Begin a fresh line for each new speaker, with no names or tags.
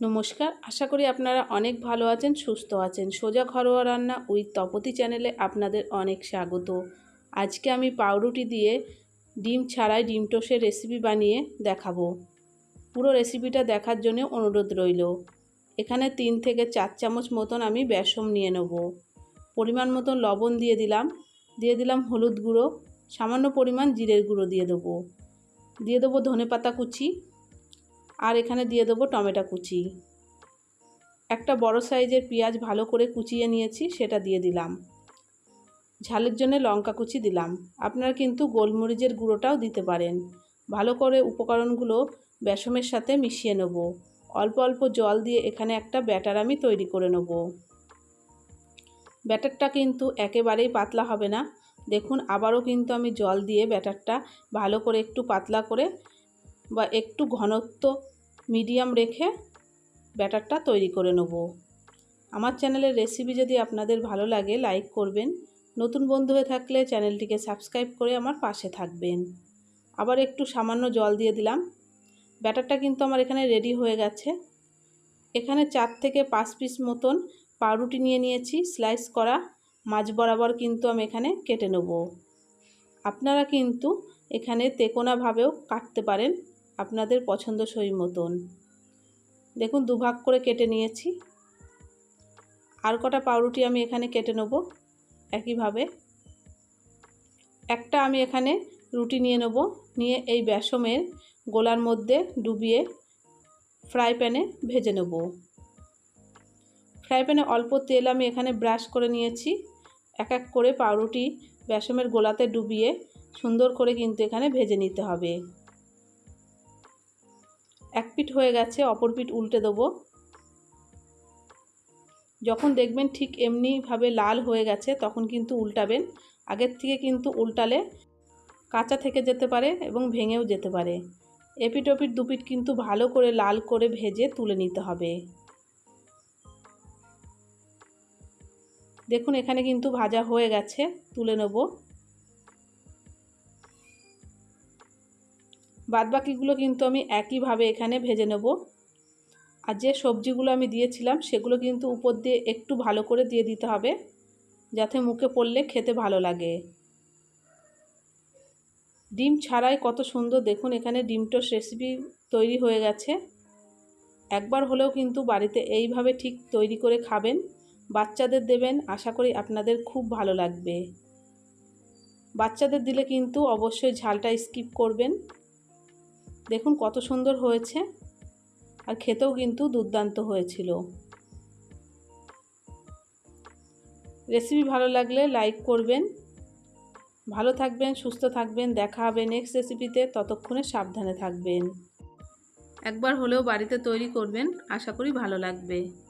নমস্কার, আশা করি আপনারা অনেক ভালো আছেন, সুস্থ আছেন। সোজা ঘরোয়া রান্না উইথ তপতি চ্যানেলে আপনাদের অনেক স্বাগত। আজকে আমি পাউরুটি দিয়ে ডিম ছাড়াই ডিম টোসের রেসিপি বানিয়ে দেখাবো। পুরো রেসিপিটা দেখার জন্য অনুরোধ রইল। এখানে তিন থেকে চার চামচ মতন আমি বেসম নিয়ে নেব। পরিমাণ মতন লবণ দিয়ে দিলাম। দিয়ে দিলাম হলুদ গুঁড়ো। সামান্য পরিমাণ জিরের গুঁড়ো দিয়ে দেবো। দিয়ে দেবো ধনে পাতা কুচি। আর এখানে দিয়ে দেবো টমেটো কুচি। একটা বড় সাইজের পেঁয়াজ ভালো করে কুচিয়ে নিয়েছি, সেটা দিয়ে দিলাম। ঝালের জন্য লঙ্কা কুচি দিলাম। আপনারা কিন্তু গোলমরিচের গুঁড়োটাও দিতে পারেন। ভালো করে উপকরণগুলো বেসমের সাথে মিশিয়ে নেব। অল্প অল্প জল দিয়ে এখানে একটা ব্যাটার আমি তৈরি করে নেব। ব্যাটারটা কিন্তু একেবারেই পাতলা হবে না। দেখুন, আবারও কিন্তু আমি জল দিয়ে ব্যাটারটা ভালো করে একটু পাতলা করে বা একটু ঘনত্ব মিডিয়াম রেখে ব্যাটারটা তৈরি করে নেব। আমার চ্যানেলের রেসিপি যদি আপনাদের ভালো লাগে, লাইক করবেন। নতুন বন্ধু হয়ে থাকলে চ্যানেলটিকে সাবস্ক্রাইব করে আমার পাশে থাকবেন। আবার একটু সামান্য জল দিয়ে দিলাম। ব্যাটারটা কিন্তু আমার এখানে রেডি হয়ে গেছে। এখানে চার থেকে পাঁচ পিস মতন পাউরুটি নিয়ে নিয়েছি। স্লাইস করা মাছ বরাবর কিন্তু আমি এখানে কেটে নেব। আপনারা কিন্তু এখানে তেকোনাভাবেও কাটতে পারেন। আপনাদের পছন্দসই মতন। দেখুন, দুভাগ করে কেটে নিয়েছি। আর কটা পাউরুটি আমি এখানে কেটে নেব একইভাবে। একটা আমি এখানে রুটি নিয়ে নেব, নিয়ে এই বেসমের গোলার মধ্যে ডুবিয়ে ফ্রাই প্যানে ভেজে নেব। ফ্রাই প্যানে অল্প তেল আমি এখানে ব্রাশ করে নিয়েছি। এক এক করে পাউরুটি বেসমের গোলাতে ডুবিয়ে সুন্দর করে কিন্তু এখানে ভেজে নিতে হবে। এক পিঠ হয়ে গেছে, অপর পিঠ উল্টে দেবো। যখন দেখবেন ঠিক এমনিভাবে লাল হয়ে গেছে, তখন কিন্তু উল্টাবেন। আগের থেকে কিন্তু উল্টালে কাঁচা থেকে যেতে পারে এবং ভেঙেও যেতে পারে। এপিট ওপিট দুপিট কিন্তু ভালো করে লাল করে ভেজে তুলে নিতে হবে। দেখুন, এখানে কিন্তু ভাজা হয়ে গেছে, তুলে নেব। বাদবাকিগুলো কিন্তু আমি একইভাবে এখানে ভেজে নেব। আর যে সবজিগুলো আমি দিয়েছিলাম, সেগুলো কিন্তু উপর দিয়ে একটু ভালো করে দিয়ে দিতে হবে, যাতে মুখে পড়লে খেতে ভালো লাগে। ডিম ছাড়াই কত সুন্দর দেখুন, এখানে ডিম টোস্ট রেসিপি তৈরি হয়ে গেছে। একবার হলেও কিন্তু বাড়িতে এইভাবে ঠিক তৈরি করে খাবেন, বাচ্চাদের দেবেন, আশা করি আপনাদের খুব ভালো লাগবে। বাচ্চাদের দিলে কিন্তু অবশ্যই ঝালটা স্কিপ করবেন। দেখুন কত সুন্দর হয়েছে। আর খেতেও কিন্তু দুর্দান্ত হয়েছিল। রেসিপি ভালো লাগলে লাইক করবেন। ভালো থাকবেন, সুস্থ থাকবেন। দেখা হবে নেক্সট রেসিপিতে ততক্ষণে সাবধানে থাকবেন। একবার হলেও বাড়িতে তৈরি করবেন। আশা করি ভালো লাগবে।